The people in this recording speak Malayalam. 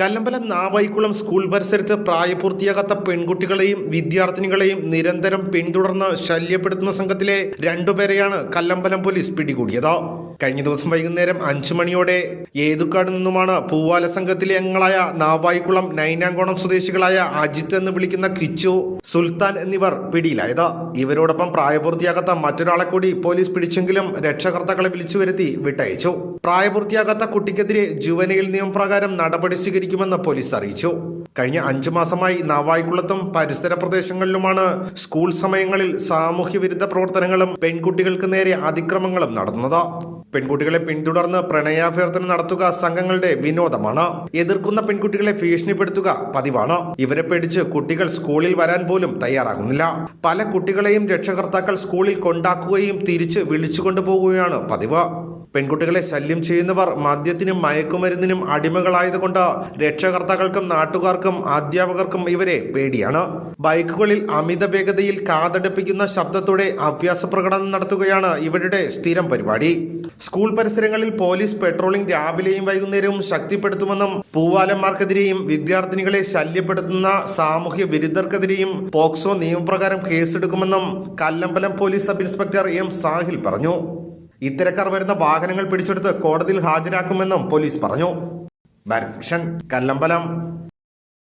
കല്ലമ്പലം നാവായിക്കുളം സ്കൂൾ പരിസരത്ത് പ്രായപൂർത്തിയാകാത്ത പെൺകുട്ടികളെയും വിദ്യാർത്ഥിനികളെയും നിരന്തരം പിന്തുടർന്ന് ശല്യപ്പെടുത്തുന്ന സംഘത്തിലെ രണ്ടുപേരെയാണ് കല്ലമ്പലം പോലീസ് പിടികൂടിയത്. കഴിഞ്ഞ ദിവസം വൈകുന്നേരം അഞ്ചു മണിയോടെ ഏതുക്കാട് നിന്നുമാണ് പൂവാല സംഘത്തിലെ അംഗങ്ങളായ നാവായിക്കുളം നൈനാങ്കോണം സ്വദേശികളായ അജിത്ത് എന്ന് വിളിക്കുന്ന കിച്ചു സുൽത്താൻ എന്നിവർ പിടിയിലായത്. ഇവരോടൊപ്പം പ്രായപൂർത്തിയാകാത്ത മറ്റൊരാളെ കൂടി പോലീസ് പിടിച്ചെങ്കിലും രക്ഷകർത്താക്കളെ വിളിച്ചു വരുത്തി വിട്ടയച്ചു. പ്രായപൂർത്തിയാകാത്ത കുട്ടിക്കെതിരെ ജുവനയിൽ നിയമപ്രകാരം നടപടി സ്വീകരിക്കുമെന്ന് പോലീസ് അറിയിച്ചു. കഴിഞ്ഞ അഞ്ചു മാസമായി നാവായിക്കുളത്തും പരിസര പ്രദേശങ്ങളിലുമാണ് സ്കൂൾ സമയങ്ങളിൽ സാമൂഹ്യ വിരുദ്ധ പ്രവർത്തനങ്ങളും പെൺകുട്ടികൾക്ക് നേരെ അതിക്രമങ്ങളും നടന്നത്. പെൺകുട്ടികളെ പിന്തുടർന്ന് പ്രണയാഭ്യർത്ഥന നടത്തുക സംഘങ്ങളുടെ വിനോദമാണ്. എതിർക്കുന്ന പെൺകുട്ടികളെ ഭീഷണിപ്പെടുത്തുക പതിവാണ്. ഇവരെ പേടിച്ച് കുട്ടികൾ സ്കൂളിൽ വരാൻ പോലും തയ്യാറാകുന്നില്ല. പല കുട്ടികളെയും രക്ഷകർത്താക്കൾ സ്കൂളിൽ കൊണ്ടാക്കുകയും തിരിച്ച് വിളിച്ചുകൊണ്ടുപോകുകയാണ് പതിവ്. പെൺകുട്ടികളെ ശല്യം ചെയ്യുന്നവർ മദ്യത്തിനും മയക്കുമരുന്നിനും അടിമകളായതുകൊണ്ട് രക്ഷകർത്താക്കൾക്കും നാട്ടുകാർക്കും അധ്യാപകർക്കും ഇവരെ പേടിയാണ്. ബൈക്കുകളിൽ അമിത വേഗതയിൽ കാതടുപ്പിക്കുന്ന ശബ്ദത്തോടെ അഭ്യാസ പ്രകടനം നടത്തുകയാണ് ഇവരുടെ സ്ഥിരം പരിപാടി. സ്കൂൾ പരിസരങ്ങളിൽ പോലീസ് പെട്രോളിംഗ് രാവിലെയും വൈകുന്നേരവും ശക്തിപ്പെടുത്തുമെന്നും പൂവാലന്മാർക്കെതിരെയും വിദ്യാർത്ഥിനികളെ ശല്യപ്പെടുത്തുന്ന സാമൂഹ്യ വിരുദ്ധർക്കെതിരെയും പോക്സോ നിയമപ്രകാരം കേസെടുക്കുമെന്നും Kallambalam police sub inspector M Sahil പറഞ്ഞു. ഇത്തരക്കാർ വരുന്ന വാഹനങ്ങൾ പിടിച്ചെടുത്ത് കോടതിയിൽ ഹാജരാക്കുമെന്നും പോലീസ് പറഞ്ഞു. ഭാരത് മിഷൻ കല്ലമ്പലം.